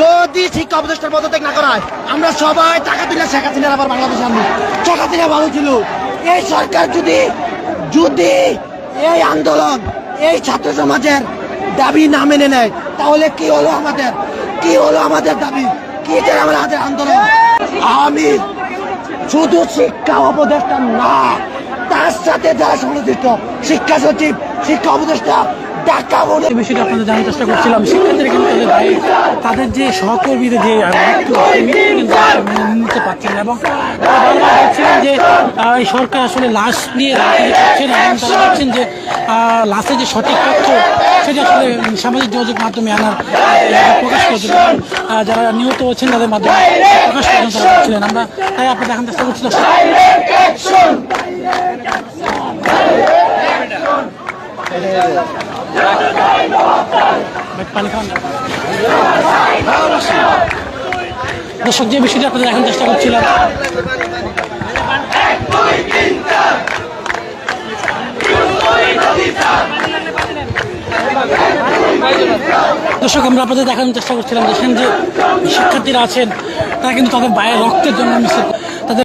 যদি শিক্ষা উপদেষ্টার পদত্যাগ না করা হয় আমরা সবাই টাকা দিলে শেখ হাসিনার আবার বাংলাদেশে আনব। শেখ হাসিনা ভালো ছিল। এই সরকার যদি যদি এই আন্দোলন, এই ছাত্র সমাজের দাবি না মেনে নেয়, তাহলে কি হলো আমাদের? কি হলো আমাদের দাবি? কি যে আমাদের আন্দোলন? আমি শুধু শিক্ষা উপদেষ্টা না, তার সাথে যারা সংশ্লিষ্ট শিক্ষা সচিব, শিক্ষা উপদেষ্টা ঢাকা বোর্ডের এই বিষয়টা আপনাদের জানার চেষ্টা করছিলাম। শিক্ষার্থীরা কিন্তু তাদের দায়ী। তাদের যে সহকর্মীদের যে নিতে পারছেন না। এবং বলছিলেন যে এই সরকার আসলে লাশ নিয়ে করছে এবং তারা বলছেন যে লাশের যে সঠিক তথ্য সেটা আসলে সামাজিক যোগাযোগ মাধ্যমে আনার প্রকাশ করেছিল যারা নিহত হচ্ছেন তাদের মাধ্যমে প্রকাশ করেছেন তারা বলছিলেন। আমরা তাই আপনার দেখার চেষ্টা করছিলাম। দর্শক, যে বিষয়টি আপনাদের এখন চেষ্টা করছিলাম, দর্শক, আমরা আপনাদের দেখানোর চেষ্টা করছিলাম, দেখেন যে শিক্ষার্থীরা আছেন, তারা কিন্তু তাদের বাইরে রক্তের জন্য মিছিল